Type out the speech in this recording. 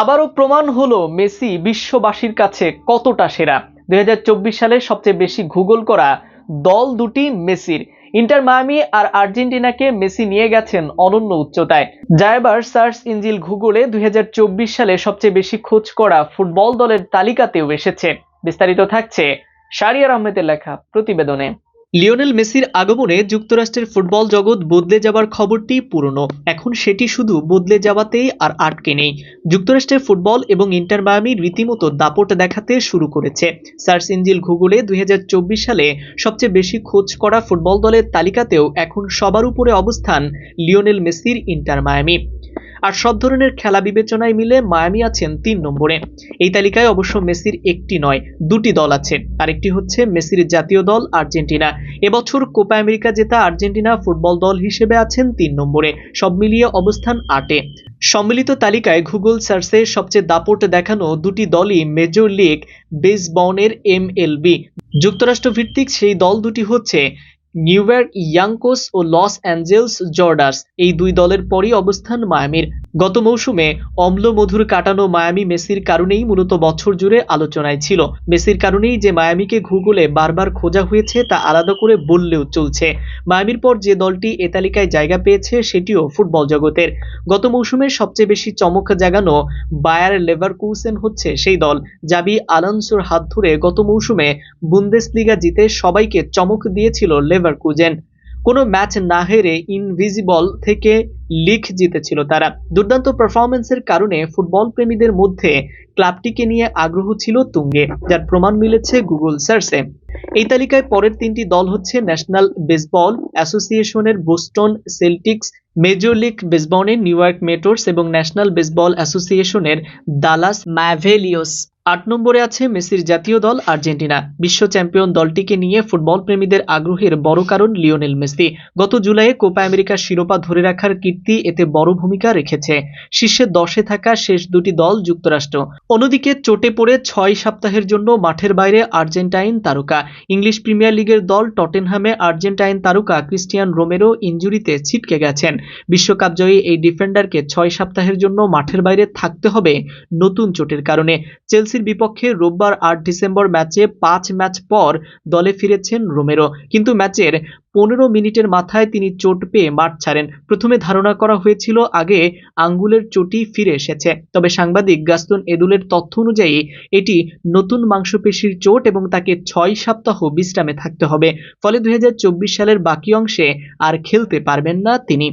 আবারও প্রমাণ হলো মেসি বিশ্ববাসীর কাছে কতটা সেরা। দুই হাজার চব্বিশ সালে সবচেয়ে বেশি গুগল করা দল দুটি মেসির। ইন্টার মায়ামি আর আর্জেন্টিনাকে মেসি নিয়ে গেছেন অনন্য উচ্চতায়। যা এবার সার্চ ইঞ্জিল গুগলে দুই হাজার চব্বিশ সালে সবচেয়ে বেশি খোঁজ করা ফুটবল দলের তালিকাতেও এসেছে। বিস্তারিত থাকছে শারিয়ার আহমেদের লেখা প্রতিবেদনে। লিওনেল মেসির আগমনে যুক্তরাষ্ট্রের ফুটবল জগৎ বদলে যাবার খবরটি পুরনো। এখন সেটি শুধু বদলে যাওয়াতেই আর আটকে নেই। যুক্তরাষ্ট্রের ফুটবল এবং ইন্টার মায়ামি রীতিমতো দাপট দেখাতে শুরু করেছে। সার্চ ইঞ্জিল গুগলে দুই হাজার চব্বিশ সালে সবচেয়ে বেশি খোঁজ করা ফুটবল দলের তালিকাতেও এখন সবার উপরে অবস্থান লিওনেল মেসির ইন্টার মায়ামি। আর সব ধরনের খেলা বিবেচনায় মিলে মায়ামি আছেন তিন নম্বরে। এই তালিকায় অবশ্য মেসির একটি নয়, দুটি দল আছে। আরেকটি হচ্ছে মেসির জাতীয় দল আর্জেন্টিনা। এবছর কোপা আমেরিকা জেতা আর্জেন্টিনা ফুটবল দল হিসেবে আছেন তিন নম্বরে। সব মিলিয়ে অবস্থান আটে। সম্মিলিত তালিকায় গুগল সার্চে সবচেয়ে দাপট দেখানো দুটি দলই মেজর লিগ বেসবনের এমএলবি যুক্তরাষ্ট্র ভিত্তিক সেই দল দুটি হচ্ছে নিউইয়র্ক ইয়াঙ্কোস ও লস অ্যাঞ্জেলস জর্ডার্স। এই দুই দলের পরই অবস্থান মায়ামির। গত মৌসুমে অম্ল মধুর কাটানো মায়ামি মেসির কারণেই মূলত বছর জুড়ে আলোচনায় ছিল। মেসির কারণেই যে মায়ামিকে গুগলে বারবার খোঁজা হয়েছে তা আলাদা করে বললেও চলছে। মায়ামির পর যে দলটি এ তালিকায় জায়গা পেয়েছে সেটিও ফুটবল জগতের। গত মৌসুমে সবচেয়ে বেশি চমক জাগানো বায়ার লেভারকুসেন হচ্ছে সেই দল জাবি আলানসোর হাত ধরে গত মৌসুমে বুন্দেসলিগা জিতে সবাইকে চমক দিয়েছিল লেভারকুজেন কোনো ম্যাচ না হেরে ইনভিজিবল থেকে লিগ জিতেছিল তারা। দুর্দান্ত পারফরমেন্সের কারণে ফুটবল প্রেমীদের মধ্যে ক্লাবটিকে নিয়ে আগ্রহ ছিল তুঙ্গে, যার প্রমাণ মিলেছে গুগল সার্চে এই তালিকায় পরের তিনটি দল হচ্ছে ন্যাশনাল বেসবল অ্যাসোসিয়েশনের বোস্টন সেল্টিক্স মেজর লিগ বেসবনের নিউ ইয়র্ক মেটোর্স এবং ন্যাশনাল বেসবল অ্যাসোসিয়েশনের দালাস ম্যাভেলিওস আট নম্বরে আছে মেসির জাতীয় দল আর্জেন্টিনা। বিশ্ব চ্যাম্পিয়ন দলটিকে নিয়ে ফুটবল প্রেমীদের আগ্রহের বড় কারণ লিওনেল মেসি। গত জুলাইয়ে কোপা আমেরিকার শিরোপা ধরে রাখার কীর্তি এতে বড় ভূমিকা রেখেছে। শীর্ষে দশে থাকা শেষ দুটি দল যুক্তরাষ্ট্র। অন্যদিকে চোটে পড়ে ছয় সপ্তাহের জন্য মাঠের বাইরে আর্জেন্টাইন তারকা। ইংলিশ প্রিমিয়ার লিগের দল টটেনহামে আর্জেন্টাইন তারকা ক্রিস্টিয়ান রোমেরো ইঞ্জুরিতে ছিটকে গেছেন। বিশ্বকাপ জয়ী এই ডিফেন্ডারকে ছয় সপ্তাহের জন্য মাঠের বাইরে থাকতে হবে নতুন চোটের কারণে। চেলসির বিপক্ষে রোববার আট ডিসেম্বর ম্যাচে পাঁচ ম্যাচ পর দলে ফিরেছেন রোমেরো। কিন্তু ম্যাচের পনেরো মিনিটের মাথায় তিনি চোট পেয়ে মাঠ ছাড়েন। প্রথমে ধারণা করা হয়েছিল আগে আঙ্গুলের চোটই ফিরে এসেছে। তবে সাংবাদিক গাস্তন এদুলের তথ্য অনুযায়ী, এটি নতুন মাংসপেশির চোট এবং তাকে ছয় সপ্তাহ বিশ্রামে থাকতে হবে। ফলে দুই হাজার চব্বিশ সালের বাকি অংশে আর খেলতে পারবেন না তিনি।